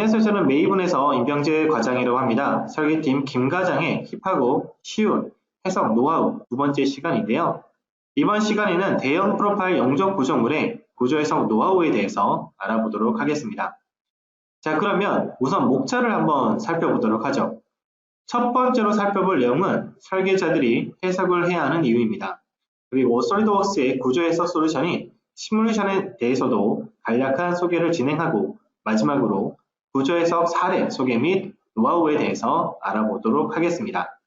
안녕하세요. 저는 메이븐에서 임병재 과장이라고 합니다. 설계팀 김 과장의 힙하고 쉬운 해석 노하우 두 번째 시간인데요. 이번 시간에는 대형 프로파일 영적 구조물의 구조 해석 노하우에 대해서 알아보도록 하겠습니다. 자, 그러면 우선 목차를 한번 살펴보도록 하죠. 첫 번째로 살펴볼 내용은 설계자들이 해석을 해야 하는 이유입니다. 그리고 솔리드웍스의 구조 해석 솔루션이 시뮬레이션에 대해서도 간략한 소개를 진행하고 마지막으로 구조 해석 사례 소개 및 노하우에 대해서 알아보도록 하겠습니다.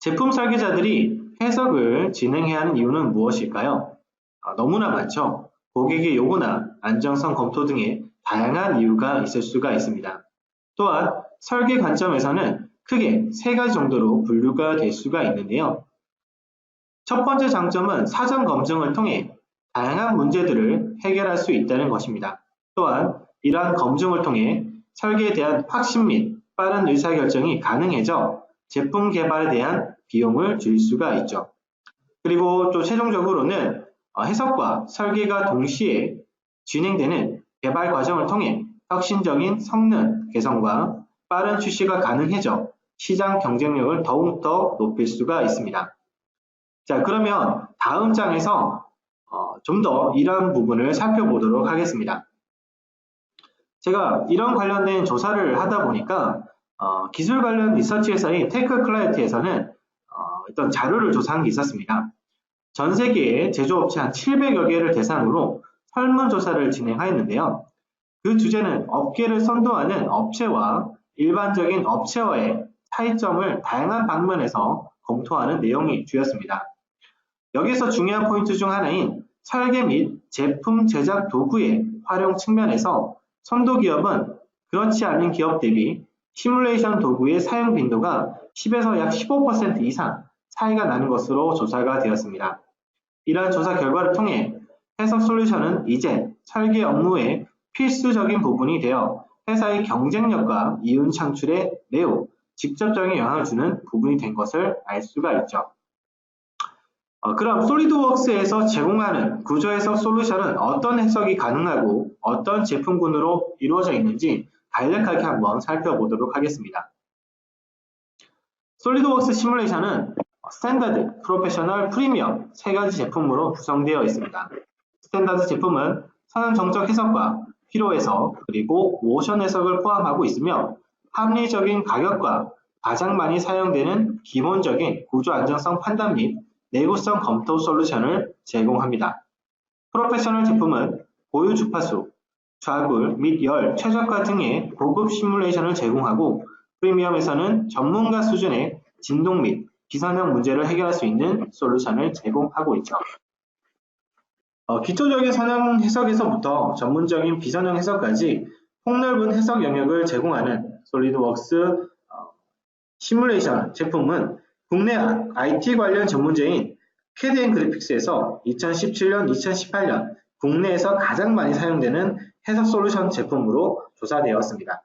제품 설계자들이 해석을 진행해야 하는 이유는 무엇일까요? 아, 너무나 많죠. 고객의 요구나 안정성 검토 등의 다양한 이유가 있을 수가 있습니다. 또한 설계 관점에서는 크게 세 가지 정도로 분류가 될 수가 있는데요. 첫 번째 장점은 사전 검증을 통해 다양한 문제들을 해결할 수 있다는 것입니다. 또한 이러한 검증을 통해 설계에 대한 확신 및 빠른 의사결정이 가능해져 제품 개발에 대한 비용을 줄일 수가 있죠. 그리고 또 최종적으로는 어, 해석과 설계가 동시에 진행되는 개발 과정을 통해 혁신적인 성능 개선과 빠른 출시가 가능해져 시장 경쟁력을 더욱더 높일 수가 있습니다. 자, 그러면 다음 장에서 어, 좀더 이러한 부분을 살펴보도록 하겠습니다. 제가 이런 관련된 조사를 하다 보니까 어, 기술 관련 리서치 회사인 테크 클라이트에서는 어, 어떤 자료를 조사한 게 있었습니다. 전 세계의 제조업체 한 700여 개를 대상으로 설문조사를 진행하였는데요. 그 주제는 업계를 선도하는 업체와 일반적인 업체와의 차이점을 다양한 방면에서 검토하는 내용이 주였습니다. 여기서 중요한 포인트 중 하나인 설계 및 제품 제작 도구의 활용 측면에서 선도 기업은 그렇지 않은 기업 대비 시뮬레이션 도구의 사용 빈도가 10에서 약 15% 이상 차이가 나는 것으로 조사가 되었습니다. 이러한 조사 결과를 통해 해석 솔루션은 이제 설계 업무의 필수적인 부분이 되어 회사의 경쟁력과 이윤 창출에 매우 직접적인 영향을 주는 부분이 된 것을 알 수가 있죠. 어, 그럼 솔리드웍스에서 제공하는 구조 해석 솔루션은 어떤 해석이 가능하고 어떤 제품군으로 이루어져 있는지 간략하게 한번 살펴보도록 하겠습니다. 솔리드웍스 시뮬레이션은 스탠다드, 프로페셔널, 프리미엄 세 가지 제품으로 구성되어 있습니다. 스탠다드 제품은 선형 정적 해석과 필요 해석 그리고 모션 해석을 포함하고 있으며 합리적인 가격과 가장 많이 사용되는 기본적인 구조 안정성 판단 및 내구성 검토 솔루션을 제공합니다. 프로페셔널 제품은 고유 주파수, 좌굴 및 열, 최저가 등의 고급 시뮬레이션을 제공하고 프리미엄에서는 전문가 수준의 진동 및 비선형 문제를 해결할 수 있는 솔루션을 제공하고 있죠. 어, 기초적인 선형 해석에서부터 전문적인 비선형 해석까지 폭넓은 해석 영역을 제공하는 솔리드웍스 어, 시뮬레이션 제품은 국내 IT 관련 전문제인 캐드앤 그래픽스에서 2017년, 2018년 국내에서 가장 많이 사용되는 해석 솔루션 제품으로 조사되었습니다.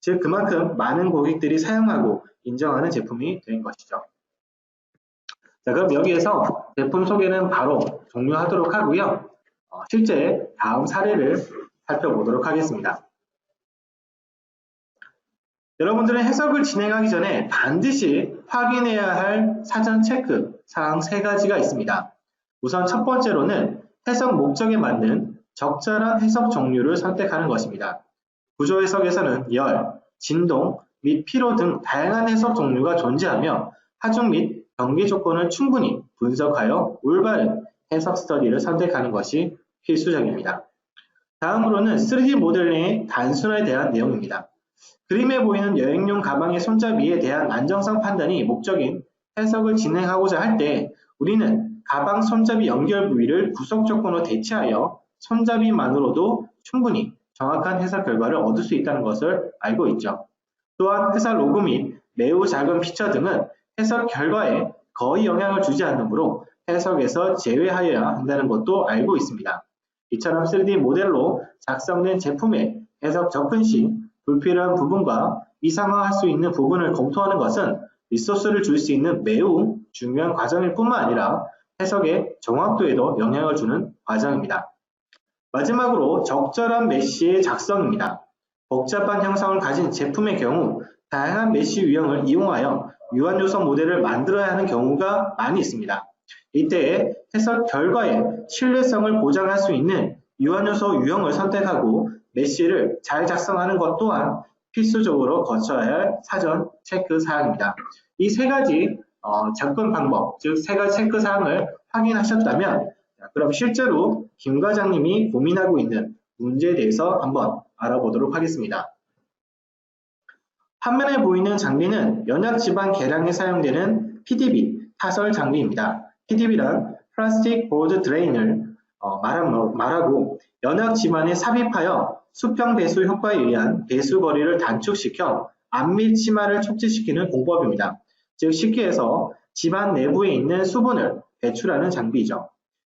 즉 그만큼 많은 고객들이 사용하고 인정하는 제품이 된 것이죠. 자 그럼 여기에서 제품 소개는 바로 종료하도록 하고요. 어, 실제 다음 사례를 살펴보도록 하겠습니다. 여러분들은 해석을 진행하기 전에 반드시 확인해야 할 사전 체크 사항 세 가지가 있습니다. 우선 첫 번째로는 해석 목적에 맞는 적절한 해석 종류를 선택하는 것입니다. 구조 해석에서는 열, 진동 및 피로 등 다양한 해석 종류가 존재하며 하중 및 경계 조건을 충분히 분석하여 올바른 해석 스터디를 선택하는 것이 필수적입니다. 다음으로는 3D 모델링의 단순화에 대한 내용입니다. 그림에 보이는 여행용 가방의 손잡이에 대한 안정성 판단이 목적인 해석을 진행하고자 할 때 우리는 가방 손잡이 연결 부위를 구성 조건으로 대체하여 손잡이만으로도 충분히 정확한 해석 결과를 얻을 수 있다는 것을 알고 있죠. 또한 회사 로고 및 매우 작은 피처 등은 해석 결과에 거의 영향을 주지 않으므로 해석에서 제외하여야 한다는 것도 알고 있습니다. 이처럼 3D 모델로 작성된 제품의 해석 접근 시 불필요한 부분과 이상화할 수 있는 부분을 검토하는 것은 리소스를 줄 수 있는 매우 중요한 과정일 뿐만 아니라 해석의 정확도에도 영향을 주는 과정입니다. 마지막으로 적절한 메시의 작성입니다. 복잡한 형상을 가진 제품의 경우 다양한 메쉬 유형을 이용하여 유한 요소 모델을 만들어야 하는 경우가 많이 있습니다. 이때 해석 결과에 신뢰성을 보장할 수 있는 유한 요소 유형을 선택하고 메쉬를 잘 작성하는 것 또한 필수적으로 거쳐야 할 사전 체크 사항입니다. 이 세 가지 어, 접근 방법, 즉 세 가지 체크 사항을 확인하셨다면 자, 그럼 실제로 김 과장님이 고민하고 있는 문제에 대해서 한번 알아보도록 하겠습니다. 화면에 보이는 장비는 연약 지방 개량에 사용되는 PDB 타설 장비입니다. PDB란 플라스틱 보드 드레인을 어, 말하고 연약 지반에 삽입하여 수평 배수 효과에 의한 배수 거리를 단축시켜 안밀 치마를 촉진시키는 공법입니다. 즉 쉽게 해서 집안 내부에 있는 수분을 배출하는 장비이죠.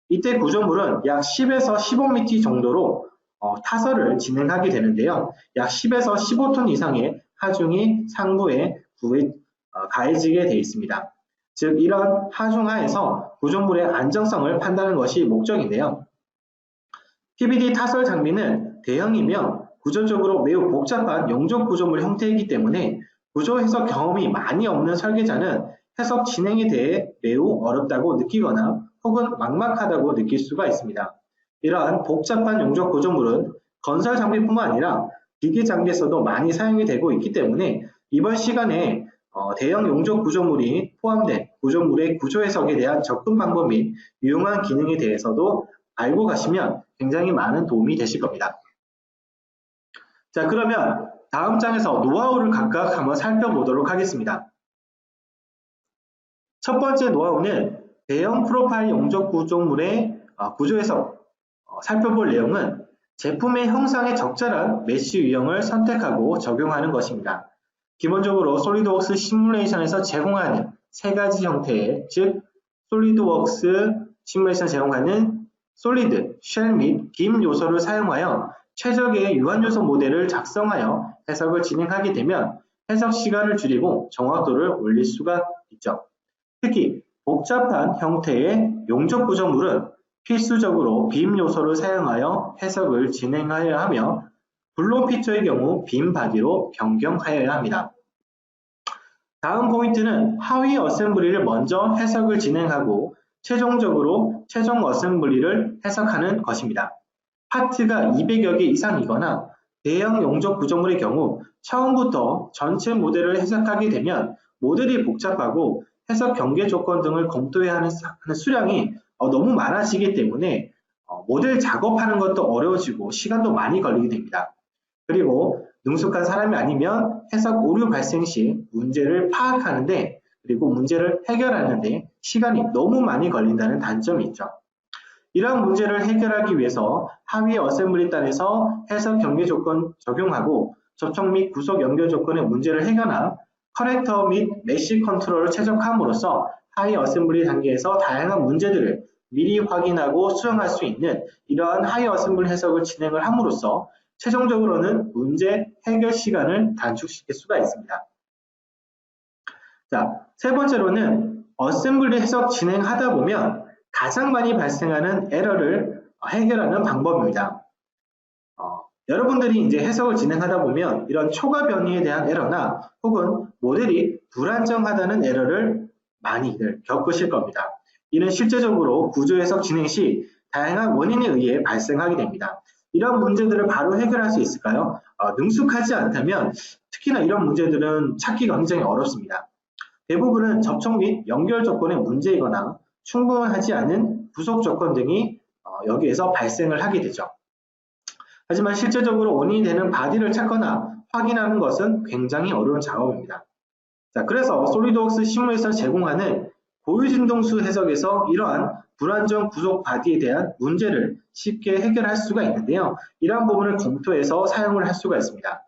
이때 구조물은 약 10에서 15mm 정도로 어, 타설을 진행하게 되는데요. 약 10에서 15톤 이상의 하중이 상부에 구해, 어, 가해지게 되어 있습니다. 즉 이런 하중하에서 구조물의 안정성을 판단하는 것이 목적인데요. PBD 타설 장비는 대형이며 구조적으로 매우 복잡한 용접 구조물 형태이기 때문에 구조 해석 경험이 많이 없는 설계자는 해석 진행에 대해 매우 어렵다고 느끼거나 혹은 막막하다고 느낄 수가 있습니다. 이러한 복잡한 용접 구조물은 건설 장비뿐만 아니라 기계 장비에서도 많이 사용이 되고 있기 때문에 이번 시간에 어, 대형 용접 구조물이 포함된 구조물의 구조 해석에 대한 접근 방법 및 유용한 기능에 대해서도 알고 가시면 굉장히 많은 도움이 되실 겁니다. 자 그러면 다음 장에서 노하우를 각각 한번 살펴보도록 하겠습니다. 첫 번째 노하우는 대형 프로파일 용접 구조물의 어, 구조 해석 어, 살펴볼 내용은 제품의 형상에 적절한 메쉬 유형을 선택하고 적용하는 것입니다. 기본적으로 솔리드웍스 시뮬레이션에서 제공하는 세 가지 형태의 즉 솔리드웍스 시뮬레이션 제공하는 솔리드, 쉘 및 빔 요소를 사용하여 최적의 유한요소 모델을 작성하여 해석을 진행하게 되면 해석 시간을 줄이고 정확도를 올릴 수가 있죠. 특히 복잡한 형태의 용접 구조물은 필수적으로 빔 요소를 사용하여 해석을 진행하여야 하며 블록 피처의 경우 빔 바디로 변경하여야 합니다. 다음 포인트는 하위 어셈블리를 먼저 해석을 진행하고 최종적으로 최종 어셈블리를 해석하는 것입니다. 파트가 200여 개 이상이거나 대형 용접 구조물의 경우 처음부터 전체 모델을 해석하게 되면 모델이 복잡하고 해석 경계 조건 등을 검토해야 하는 수량이 어, 너무 많아지기 때문에 어, 모델 작업하는 것도 어려워지고 시간도 많이 걸리게 됩니다. 그리고 능숙한 사람이 아니면 해석 오류 발생 시 문제를 파악하는데 그리고 문제를 해결하는데 시간이 너무 많이 걸린다는 단점이 있죠. 이러한 문제를 해결하기 위해서 하위 어셈블리 단에서 해석 경계 조건 적용하고 접촉 및 구속 연결 조건의 문제를 해결한 커렉터 및 메시 컨트롤을 최적함으로써 하위 어셈블리 단계에서 다양한 문제들을 미리 확인하고 수정할 수 있는 이러한 하위 어셈블리 해석을 진행을 함으로써 최종적으로는 문제 해결 시간을 단축시킬 수가 있습니다. 자, 세 번째로는 어셈블리 해석 진행하다 보면 가장 많이 발생하는 에러를 해결하는 방법입니다. 어, 여러분들이 이제 해석을 진행하다 보면 이런 초과 변이에 대한 에러나 혹은 모델이 불안정하다는 에러를 많이들 겪으실 겁니다. 이는 실제적으로 구조 해석 진행 시 다양한 원인에 의해 발생하게 됩니다. 이런 문제들을 바로 해결할 수 있을까요? 어, 능숙하지 않다면 특히나 이런 문제들은 찾기가 굉장히 어렵습니다. 대부분은 접촉 및 연결 조건의 문제이거나 충분하지 않은 부속 조건 등이 어, 여기에서 발생을 하게 되죠. 하지만 실제적으로 원인이 되는 바디를 찾거나 확인하는 것은 굉장히 어려운 작업입니다. 자, 그래서 솔리드웍스 시뮬레이션 제공하는 고유진동수 해석에서 이러한 불안정 구속 바디에 대한 문제를 쉽게 해결할 수가 있는데요. 이러한 부분을 검토해서 사용을 할 수가 있습니다.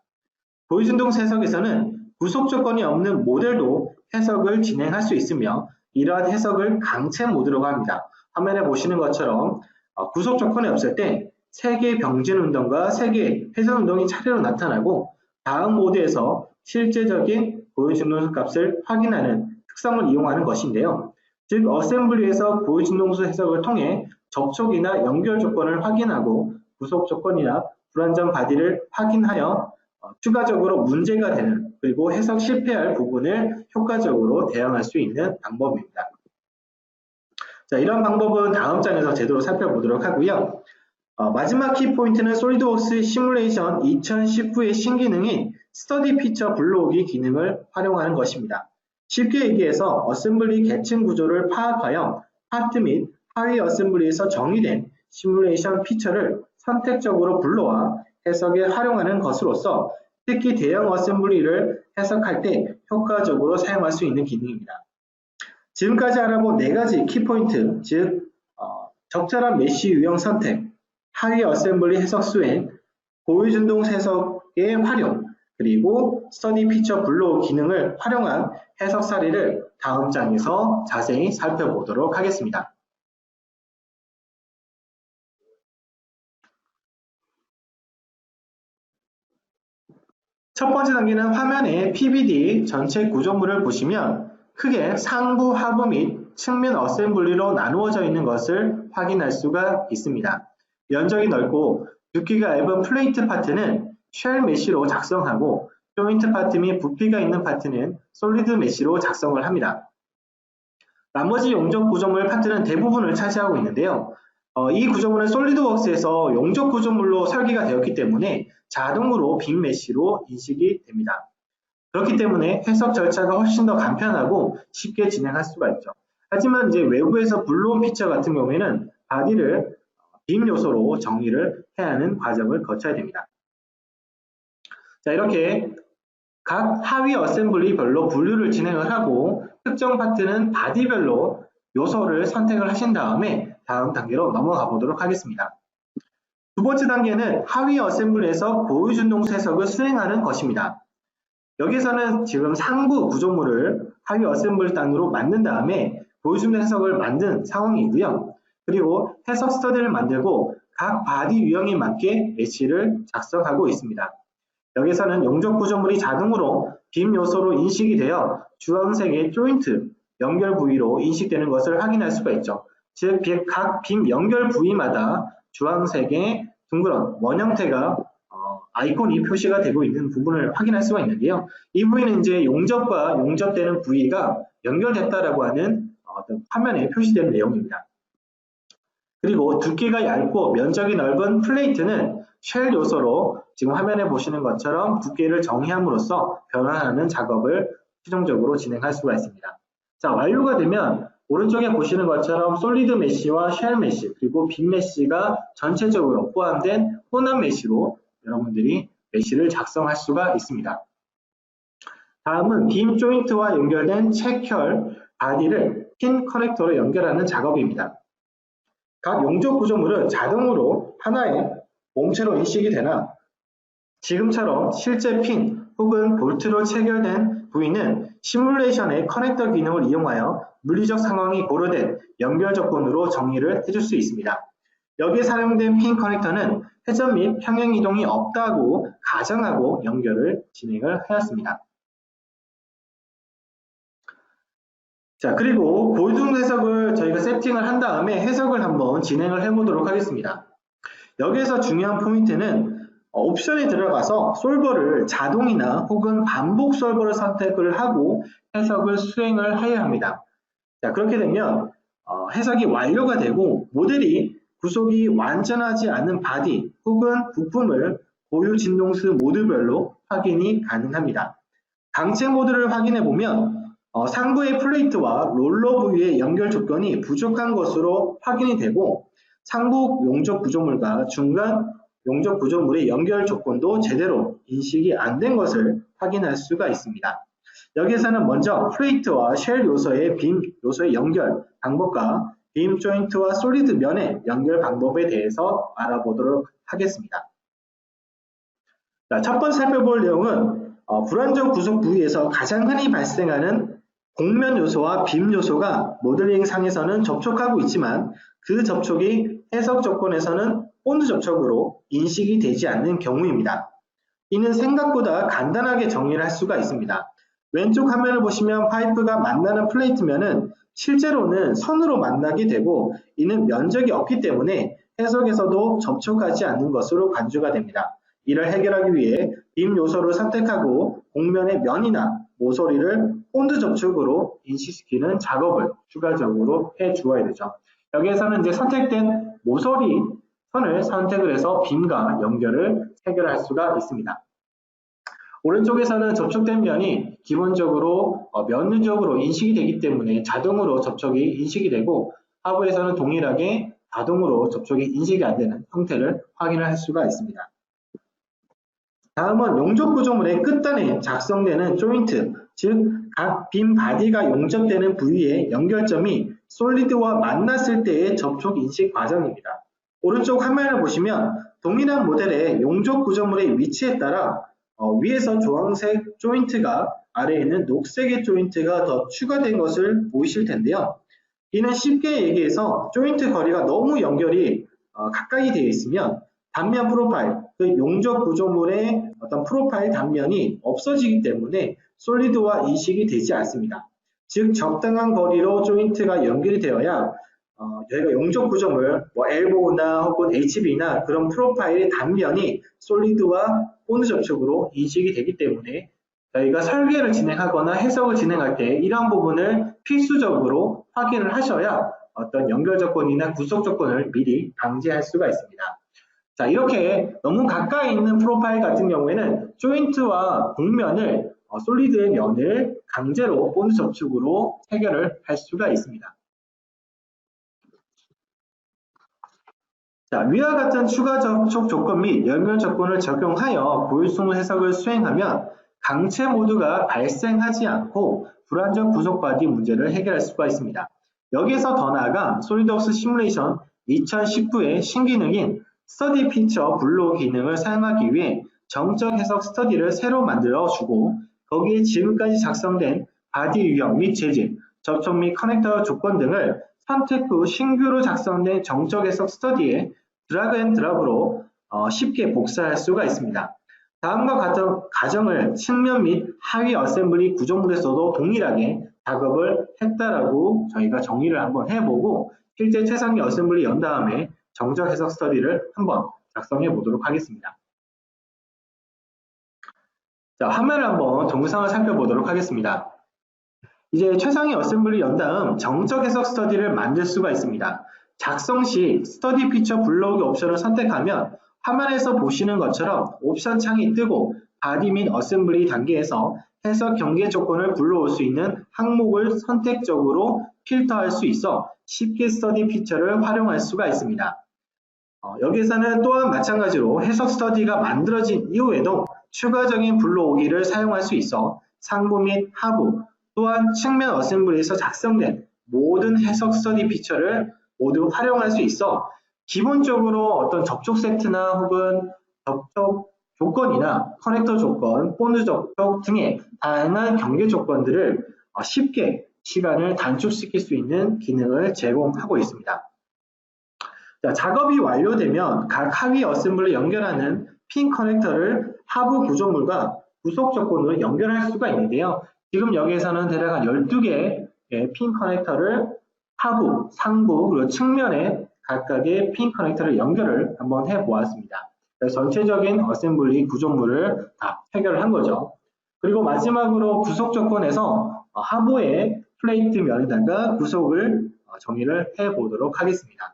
고유진동수 해석에서는 구속 조건이 없는 모델도 해석을 진행할 수 있으며 이러한 해석을 강체 모드라고 합니다. 화면에 보시는 것처럼 어, 구속 조건이 없을 때 3개의 병진 운동과 3개의 회전 운동이 차례로 나타나고 다음 모드에서 실제적인 고유진동수 값을 확인하는 특성을 이용하는 것인데요. 즉 어셈블리에서 고유진동수 해석을 통해 접촉이나 연결 조건을 확인하고 구속 조건이나 불안정 바디를 확인하여 어, 추가적으로 문제가 되는 그리고 해석 실패할 부분을 효과적으로 대응할 수 있는 방법입니다. 자, 이런 방법은 다음 장에서 제대로 살펴보도록 하고요. 어, 마지막 키포인트는 솔리드웍스 시뮬레이션 2019의 신기능인 스터디 피처 불러오기 기능을 활용하는 것입니다. 쉽게 얘기해서 어셈블리 계층 구조를 파악하여 파트 및 하위 어셈블리에서 정의된 시뮬레이션 피처를 선택적으로 불러와 해석에 활용하는 것으로서 특히 대형 어셈블리를 해석할 때 효과적으로 사용할 수 있는 기능입니다. 지금까지 알아본 네 가지 키포인트, 즉 어, 적절한 메쉬 유형 선택, 하위 어셈블리 해석 수행, 고유준동 해석의 활용, 그리고 스터디 피처 블로우 기능을 활용한 해석 사례를 다음 장에서 자세히 살펴보도록 하겠습니다. 첫 번째 단계는 화면에 PBD 전체 구조물을 보시면 크게 상부, 하부 및 측면 어셈블리로 나누어져 있는 것을 확인할 수가 있습니다. 면적이 넓고 두께가 얇은 플레이트 파트는 쉘 메쉬로 작성하고 조인트 파트 및 부피가 있는 파트는 솔리드 메쉬로 작성을 합니다. 나머지 용접 구조물 파트는 대부분을 차지하고 있는데요. 어, 이 구조물은 솔리드웍스에서 용접 구조물로 설계가 되었기 때문에 자동으로 빔 메쉬로 인식이 됩니다. 그렇기 때문에 해석 절차가 훨씬 더 간편하고 쉽게 진행할 수가 있죠. 하지만 이제 외부에서 불러온 피처 같은 경우에는 바디를 빔 요소로 정리를 해야 하는 과정을 거쳐야 됩니다. 자, 이렇게 각 하위 어셈블리별로 분류를 진행을 하고 특정 파트는 바디별로 요소를 선택을 하신 다음에 다음 단계로 넘어가 보도록 하겠습니다. 두 번째 단계는 하위 어셈블리에서 고유준동 세석을 수행하는 것입니다. 여기서는 지금 상부 구조물을 하위 어셈블리 단으로 만든 다음에 고유준동 해석을 만든 상황이고요. 그리고 해석 스터디를 만들고 각 바디 유형에 맞게 메시를 작성하고 있습니다. 여기서는 용접 구조물이 자동으로 빔 요소로 인식이 되어 주황색의 조인트, 연결 부위로 인식되는 것을 확인할 수가 있죠. 즉, 각 빔 연결 부위마다 주황색의 둥그런 원 형태가 어, 아이콘이 표시가 되고 있는 부분을 확인할 수가 있는데요. 이 부위는 이제 용접과 용접되는 부위가 연결됐다라고 하는 화면에 표시되는 내용입니다. 그리고 두께가 얇고 면적이 넓은 플레이트는 쉘 요소로 지금 화면에 보시는 것처럼 두께를 정의함으로써 변환하는 작업을 최종적으로 진행할 수가 있습니다. 자, 완료가 되면 오른쪽에 보시는 것처럼 솔리드 메쉬와 쉘 메쉬 그리고 빔 메쉬가 전체적으로 포함된 혼합 메쉬로 여러분들이 메쉬를 작성할 수가 있습니다. 다음은 빔 조인트와 연결된 체결 바디를 핀 커넥터로 연결하는 작업입니다. 각 용접 구조물은 자동으로 하나의 몸체로 인식이 되나 지금처럼 실제 핀 혹은 볼트로 체결된 부위는 시뮬레이션의 커넥터 기능을 이용하여 물리적 상황이 고려된 연결 조건으로 정의를 해줄 수 있습니다. 여기에 사용된 핀 커넥터는 회전 및 평행 이동이 없다고 가정하고 연결을 진행을 하였습니다. 자, 그리고 고유등 해석을 저희가 세팅을 한 다음에 해석을 한번 진행을 해보도록 하겠습니다. 여기에서 중요한 포인트는 어, 옵션에 들어가서 솔버를 자동이나 혹은 반복 솔버를 선택을 하고 해석을 수행을 해야 합니다. 자, 그렇게 되면 어, 해석이 완료가 되고 모델이 구속이 완전하지 않은 바디 혹은 부품을 고유 진동수 모드별로 확인이 가능합니다. 강체 모드를 확인해 보면 어, 상부의 플레이트와 롤러 부위의 연결 조건이 부족한 것으로 확인이 되고 상부 용접 구조물과 중간 용접 구조물의 연결 조건도 제대로 인식이 안 된 것을 확인할 수가 있습니다. 여기에서는 먼저 플레이트와 쉘 요소의 빔 요소의 연결 방법과 빔 조인트와 솔리드 면의 연결 방법에 대해서 알아보도록 하겠습니다. 자, 첫 번째 살펴볼 내용은 어, 불안정 구속 부위에서 가장 흔히 발생하는 공면 요소와 빔 요소가 모델링 상에서는 접촉하고 있지만 그 접촉이 해석 조건에서는 본드 접촉으로 인식이 되지 않는 경우입니다. 이는 생각보다 간단하게 정리를 할 수가 있습니다. 왼쪽 화면을 보시면 파이프가 만나는 플레이트면은 실제로는 선으로 만나게 되고 이는 면적이 없기 때문에 해석에서도 접촉하지 않는 것으로 간주가 됩니다. 이를 해결하기 위해 빔 요소를 선택하고 곡면의 면이나 모서리를 본드 접촉으로 인식시키는 작업을 추가적으로 해 주어야 되죠. 여기에서는 이제 선택된 모서리 선을 선택을 해서 빔과 연결을 해결할 수가 있습니다. 오른쪽에서는 접촉된 면이 기본적으로 어, 면적으로 인식이 되기 때문에 자동으로 접촉이 인식이 되고 하부에서는 동일하게 자동으로 접촉이 인식이 안 되는 형태를 확인을 할 수가 있습니다. 다음은 용접 구조물의 끝단에 작성되는 조인트, 즉 각 빔 바디가 용접되는 부위의 연결점이 솔리드와 만났을 때의 접촉 인식 과정입니다. 오른쪽 화면을 보시면 동일한 모델의 용접 구조물의 위치에 따라 어, 위에서 주황색 조인트가 아래에 있는 녹색의 조인트가 더 추가된 것을 보이실 텐데요. 이는 쉽게 얘기해서 조인트 거리가 너무 연결이 어, 가까이 되어 있으면 단면 프로파일, 그 용접 구조물의 어떤 프로파일 단면이 없어지기 때문에 솔리드와 인식이 되지 않습니다. 즉 적당한 거리로 조인트가 연결이 되어야 어, 저희가 용접 구조물, 뭐 엘보나 혹은 HB나 그런 프로파일의 단면이 솔리드와 본드 접촉으로 인식이 되기 때문에 저희가 설계를 진행하거나 해석을 진행할 때 이러한 부분을 필수적으로 확인을 하셔야 어떤 연결 조건이나 구속 조건을 미리 방지할 수가 있습니다. 자, 이렇게 너무 가까이 있는 프로파일 같은 경우에는 조인트와 곡면을 어, 솔리드의 면을 강제로 본드 접촉으로 해결을 할 수가 있습니다. 자, 위와 같은 추가 접촉 조건 및 연결 조건을 적용하여 고율승 해석을 수행하면 강체 모드가 발생하지 않고 불안정 구속 바디 문제를 해결할 수가 있습니다. 여기에서 더 나아가 솔리드웍스 시뮬레이션 2019의 신기능인 스터디 피처 블로 기능을 사용하기 위해 정적 해석 스터디를 새로 만들어 주고 거기에 지금까지 작성된 바디 유형 및 재질, 접촉 및 커넥터 조건 등을 선택 후 신규로 작성된 정적 해석 스터디에 드라그 앤 드랍으로 어, 쉽게 복사할 수가 있습니다. 다음과 같은 가정을 측면 및 하위 어셈블리 구조물에서도 동일하게 작업을 했다라고 저희가 정의를 한번 해보고 실제 최상위 어셈블리 연 다음에 정적 해석 스터디를 한번 작성해 보도록 하겠습니다. 자, 화면을 한번 동영상을 살펴보도록 하겠습니다. 이제 최상위 어셈블리 연 다음 정적 해석 스터디를 만들 수가 있습니다. 작성 시 스터디 피처 블로그 옵션을 선택하면 화면에서 보시는 것처럼 옵션 창이 뜨고 바디 및 어셈블리 단계에서 해석 경계 조건을 불러올 수 있는 항목을 선택적으로 필터할 수 있어 쉽게 스터디 피처를 활용할 수가 있습니다. 어, 여기에서는 또한 마찬가지로 해석 스터디가 만들어진 이후에도 추가적인 불러오기를 사용할 수 있어 상부 및 하부 또한 측면 어셈블리에서 작성된 모든 해석 스터디 피처를 모두 활용할 수 있어 기본적으로 어떤 접촉 세트나 혹은 접촉 조건이나 커넥터 조건, 본드 접촉 등의 다양한 경계 조건들을 어, 쉽게 시간을 단축시킬 수 있는 기능을 제공하고 있습니다. 자, 작업이 완료되면 각 하위 어셈블리 연결하는 핀 커넥터를 하부 구조물과 구속 조건으로 연결할 수가 있는데요. 지금 여기에서는 대략 한 12개의 핀 커넥터를 하부, 상부, 그리고 측면에 각각의 핀 커넥터를 연결을 한번 해 보았습니다. 전체적인 어셈블리 구조물을 다 해결을 한 거죠. 그리고 마지막으로 구속 조건에서 하부의 플레이트 면에다가 구속을 정의를 해 보도록 하겠습니다.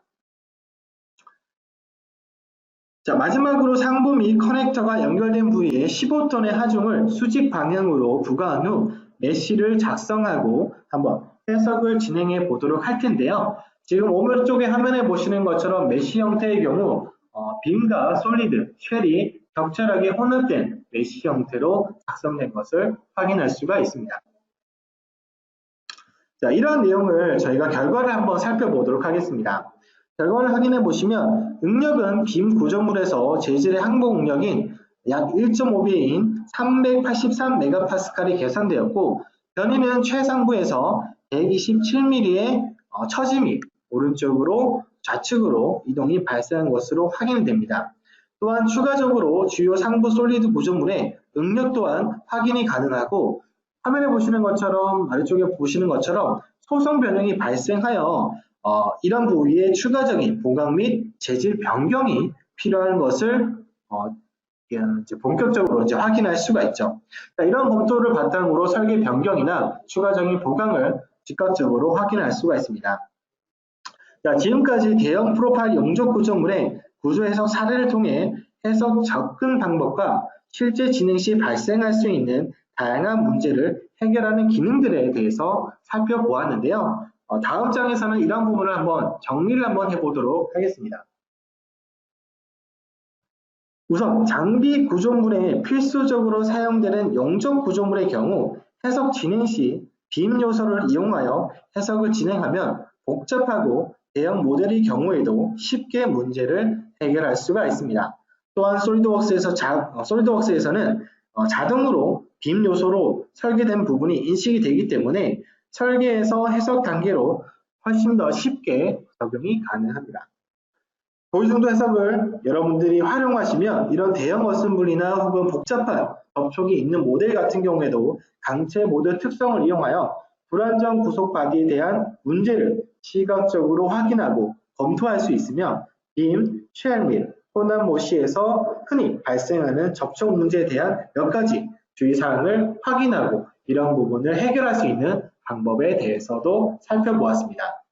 자, 마지막으로 상부 및 커넥터가 연결된 부위에 15톤의 하중을 수직 방향으로 부과한 후 메쉬를 작성하고 한번 해석을 진행해 보도록 할 텐데요. 지금 오른쪽에 화면에 보시는 것처럼 메쉬 형태의 경우 어, 빔과 솔리드, 쉘이 적절하게 혼합된 메쉬 형태로 작성된 것을 확인할 수가 있습니다. 자, 이러한 내용을 저희가 결과를 한번 살펴보도록 하겠습니다. 결과를 확인해 보시면 응력은 빔 구조물에서 재질의 항복 응력인 약 1.5배인 383MPa이 계산되었고 변이는 최상부에서 127mm의 어, 처짐이 오른쪽으로 좌측으로 이동이 발생한 것으로 확인됩니다. 또한 추가적으로 주요 상부 솔리드 구조물의 응력 또한 확인이 가능하고 화면에 보시는 것처럼 아래쪽에 보시는 것처럼 소성 변형이 발생하여 어, 이런 부위에 추가적인 보강 및 재질 변경이 필요한 것을 어, 이제 본격적으로 이제 확인할 수가 있죠. 자, 이런 검토를 바탕으로 설계 변경이나 추가적인 보강을 즉각적으로 확인할 수가 있습니다. 자, 지금까지 대형 프로파일 용접 구조물의 구조 해석 사례를 통해 해석 접근 방법과 실제 진행 시 발생할 수 있는 다양한 문제를 해결하는 기능들에 대해서 살펴보았는데요. 어, 다음 장에서는 이런 부분을 한번 정리를 한번 해보도록 하겠습니다. 우선 장비 구조물에 필수적으로 사용되는 용접 구조물의 경우 해석 진행 시 빔 요소를 이용하여 해석을 진행하면 복잡하고 대형 모델의 경우에도 쉽게 문제를 해결할 수가 있습니다. 또한 솔리드웍스에서 자, 어, 솔리드웍스에서는 어, 자동으로 빔 요소로 설계된 부분이 인식이 되기 때문에 설계에서 해석 단계로 훨씬 더 쉽게 적용이 가능합니다. 그 정도 해석을 여러분들이 활용하시면 이런 대형 어셈블리나 혹은 복잡한 접촉이 있는 모델 같은 경우에도 강체 모델 특성을 이용하여 불안정 구속 바디에 대한 문제를 시각적으로 확인하고 검토할 수 있으며 빔, 쉘및 혼합 모시에서 흔히 발생하는 접촉 문제에 대한 몇 가지 주의사항을 확인하고 이런 부분을 해결할 수 있는 방법에 대해서도 살펴보았습니다.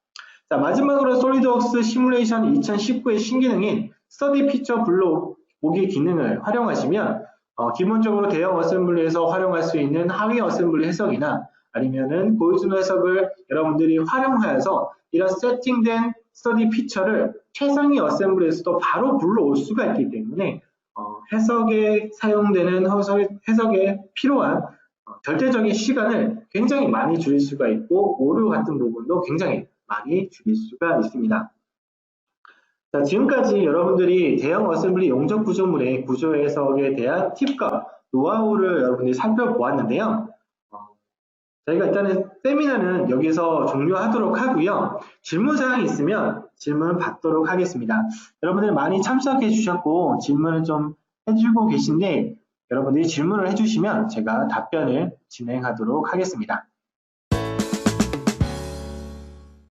자, 마지막으로 솔리드웍스 시뮬레이션 2019의 신기능인 스터디 피처 블록 보기 기능을 활용하시면 어, 기본적으로 대형 어셈블리에서 활용할 수 있는 하위 어셈블리 해석이나 아니면은 보여주는 해석을 여러분들이 활용하여서 이런 세팅된 스터디 피처를 최상위 어셈블리에서도 바로 불러올 수가 있기 때문에 어, 해석에 사용되는 해석, 에 필요한 어, 절대적인 시간을 굉장히 많이 줄일 수가 있고 오류 같은 부분도 굉장히 많이 줄일 수가 있습니다. 자, 지금까지 여러분들이 대형 어셈블리 용접 구조물의 구조 해석에 대한 팁과 노하우를 여러분들이 살펴보았는데요. 어, 저희가 일단은 세미나는 여기서 종료하도록 하고요. 질문사항이 있으면 질문 받도록 하겠습니다. 여러분들 많이 참석해 주셨고 질문을 좀 해주고 계신데 여러분들이 질문을 해주시면 제가 답변을 진행하도록 하겠습니다.